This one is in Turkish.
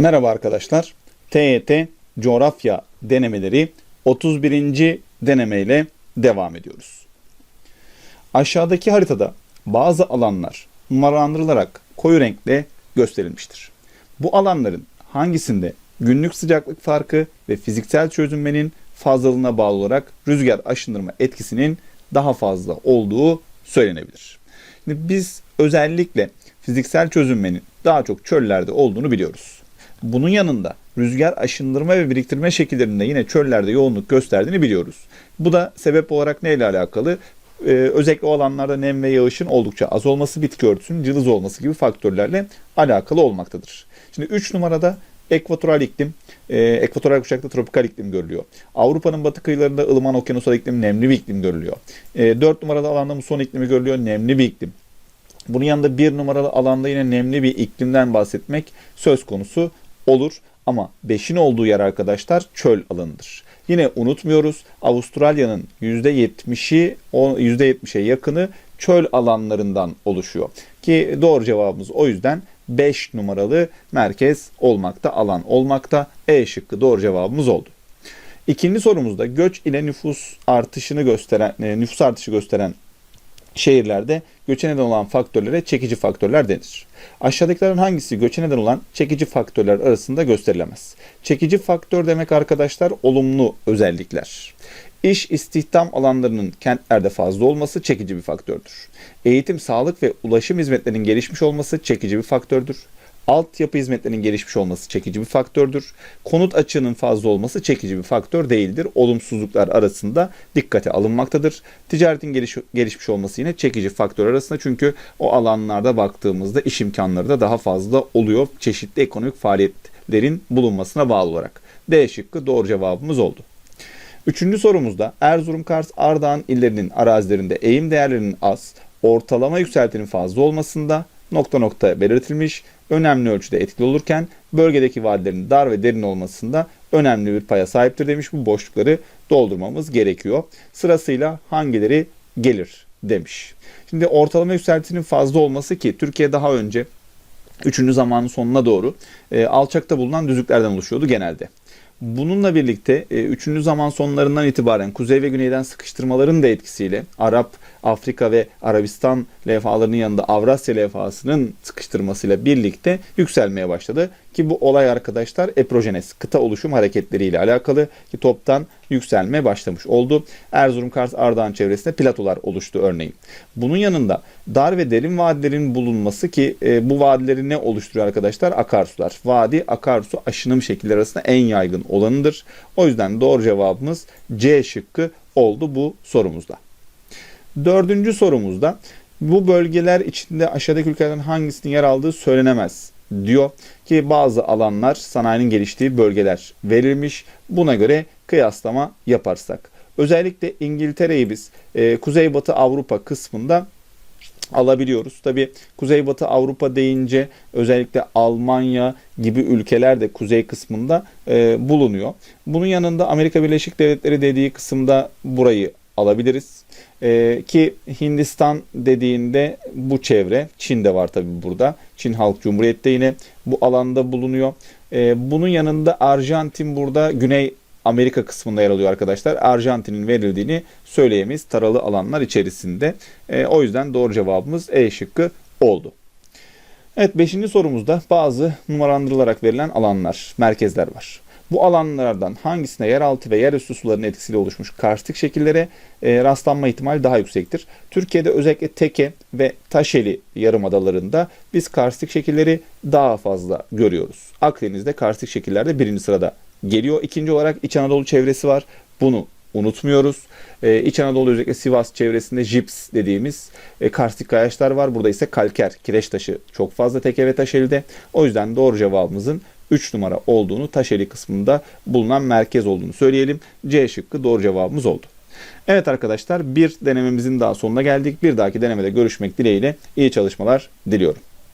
Merhaba arkadaşlar. TYT coğrafya denemeleri 31. denemeyle devam ediyoruz. Aşağıdaki haritada bazı alanlar numaralandırılarak koyu renkle gösterilmiştir. Bu alanların hangisinde günlük sıcaklık farkı ve fiziksel çözünmenin fazlalığına bağlı olarak rüzgar aşındırma etkisinin daha fazla olduğu söylenebilir. Şimdi biz özellikle fiziksel çözünmenin daha çok çöllerde olduğunu biliyoruz. Bunun yanında rüzgar aşındırma ve biriktirme şekillerinde yine çöllerde yoğunluk gösterdiğini biliyoruz. Bu da sebep olarak neyle alakalı? Ee, özellikle o alanlarda nem ve yağışın oldukça az olması, bitki örtüsünün cılız olması gibi faktörlerle alakalı olmaktadır. Şimdi 3 numarada ekvatoral iklim, e, ekvatoral kuşakta tropikal iklim görülüyor. Avrupa'nın batı kıyılarında ılıman okyanusal iklim, nemli bir iklim görülüyor. E, 4 numarada alanda muson iklimi görülüyor, nemli bir iklim. Bunun yanında bir numaralı alanda yine nemli bir iklimden bahsetmek söz konusu olur. Ama 5'in olduğu yer arkadaşlar çöl alanıdır. Yine unutmuyoruz Avustralya'nın %70'i %70'e yakını çöl alanlarından oluşuyor. Ki doğru cevabımız o yüzden 5 numaralı merkez olmakta, alan olmakta. E şıkkı doğru cevabımız oldu. İkinci sorumuzda göç ile nüfus artışını gösteren, e, nüfus artışı gösteren şehirlerde göçe neden olan faktörlere çekici faktörler denir. Aşağıdakilerin hangisi göçe neden olan çekici faktörler arasında gösterilemez? Çekici faktör demek arkadaşlar olumlu özellikler. İş istihdam alanlarının kentlerde fazla olması çekici bir faktördür. Eğitim, sağlık ve ulaşım hizmetlerinin gelişmiş olması çekici bir faktördür. Altyapı hizmetlerinin gelişmiş olması çekici bir faktördür. Konut açığının fazla olması çekici bir faktör değildir. Olumsuzluklar arasında dikkate alınmaktadır. Ticaretin geliş, gelişmiş olması yine çekici faktör arasında çünkü o alanlarda baktığımızda iş imkanları da daha fazla oluyor. Çeşitli ekonomik faaliyetlerin bulunmasına bağlı olarak. D şıkkı doğru cevabımız oldu. Üçüncü sorumuzda Erzurum, Kars, Ardahan illerinin arazilerinde eğim değerlerinin az, ortalama yükseltinin fazla olmasında nokta nokta belirtilmiş önemli ölçüde etkili olurken bölgedeki vadilerin dar ve derin olmasında önemli bir paya sahiptir demiş. Bu boşlukları doldurmamız gerekiyor. Sırasıyla hangileri gelir demiş. Şimdi ortalama yükseltinin fazla olması ki Türkiye daha önce 3. zamanın sonuna doğru e, alçakta bulunan düzlüklerden oluşuyordu genelde. Bununla birlikte 3. E, zaman sonlarından itibaren kuzey ve güneyden sıkıştırmaların da etkisiyle Arap, Afrika ve Arabistan levhalarının yanında Avrasya levhasının sıkıştırmasıyla birlikte yükselmeye başladı. Ki bu olay arkadaşlar eprojenes, kıta oluşum hareketleriyle alakalı ki toptan yükselmeye başlamış oldu. Erzurum, Kars, Ardahan çevresinde platolar oluştu örneğin. Bunun yanında dar ve derin vadilerin bulunması ki e, bu vadileri ne oluşturuyor arkadaşlar? Akarsular. Vadi, akarsu aşınım şekilleri arasında en yaygın olanıdır. O yüzden doğru cevabımız C şıkkı oldu bu sorumuzda. Dördüncü sorumuzda bu bölgeler içinde aşağıdaki ülkelerden hangisinin yer aldığı söylenemez diyor ki bazı alanlar sanayinin geliştiği bölgeler verilmiş. Buna göre kıyaslama yaparsak. Özellikle İngiltere'yi biz e, Kuzeybatı Avrupa kısmında alabiliyoruz. Tabi Kuzeybatı Avrupa deyince özellikle Almanya gibi ülkeler de kuzey kısmında e, bulunuyor. Bunun yanında Amerika Birleşik Devletleri dediği kısımda burayı alabiliriz. Ee, ki Hindistan dediğinde bu çevre, Çin de var tabi burada. Çin Halk Cumhuriyeti yine bu alanda bulunuyor. Ee, bunun yanında Arjantin burada Güney Amerika kısmında yer alıyor arkadaşlar. Arjantin'in verildiğini söyleyemeyiz taralı alanlar içerisinde. Ee, o yüzden doğru cevabımız E şıkkı oldu. Evet 5. sorumuzda bazı numaralandırılarak verilen alanlar, merkezler var. Bu alanlardan hangisine yeraltı ve yerüstü suların etkisiyle oluşmuş karstik şekillere e, rastlanma ihtimali daha yüksektir. Türkiye'de özellikle Teke ve Taşeli yarımadalarında biz karstik şekilleri daha fazla görüyoruz. Akdeniz'de karstik şekillerde birinci sırada geliyor. İkinci olarak İç Anadolu çevresi var. Bunu unutmuyoruz. Ee, İç Anadolu özellikle Sivas çevresinde jips dediğimiz e, karstik kayaçlar var. Burada ise kalker, kireç taşı çok fazla teke ve taşeli'de. O yüzden doğru cevabımızın 3 numara olduğunu Taşeli kısmında bulunan merkez olduğunu söyleyelim. C şıkkı doğru cevabımız oldu. Evet arkadaşlar bir denememizin daha sonuna geldik. Bir dahaki denemede görüşmek dileğiyle iyi çalışmalar diliyorum.